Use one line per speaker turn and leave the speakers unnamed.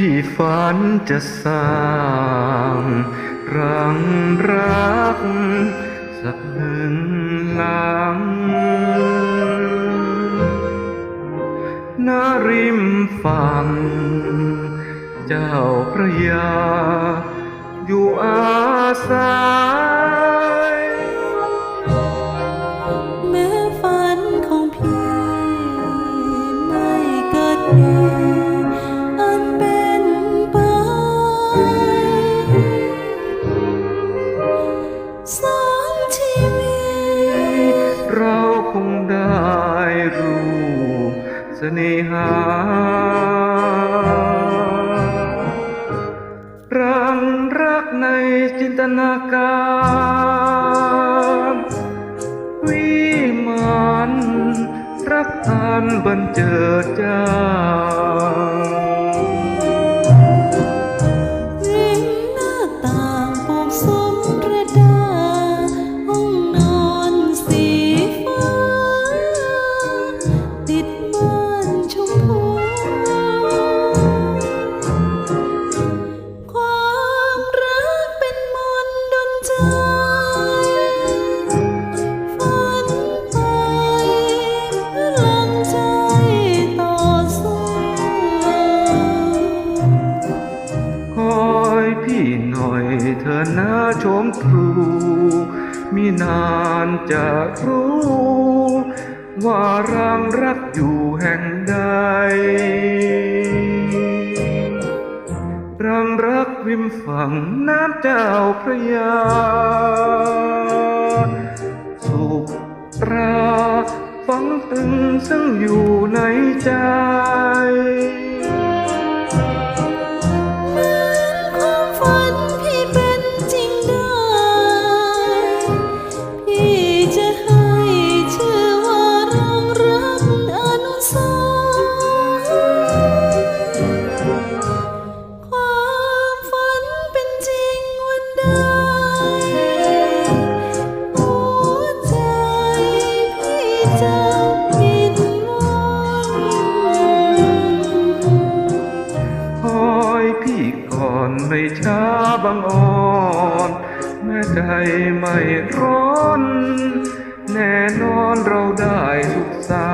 พี่ฝันจะสร้างรังรัก สักหนึ่งหลังณริมฝั่ง เจ้าพระยา อยู่อาศัย
เรา
คงได้รู้เสน่หารังรักในจินตนาการ วิมานรักอันบันเจิดจ้า
ชม
ทรู มีนานจะรู้ ว่ารังรักอยู่แห่งใดรังรักริมฝั่งน้ำเจ้าพระยา สุตราฝังตึงซึ่งอยู่ในใจ
ช้าบา
งอ่อนแม่ใจไม่ร้อน แน่นอนเราได้สุขสา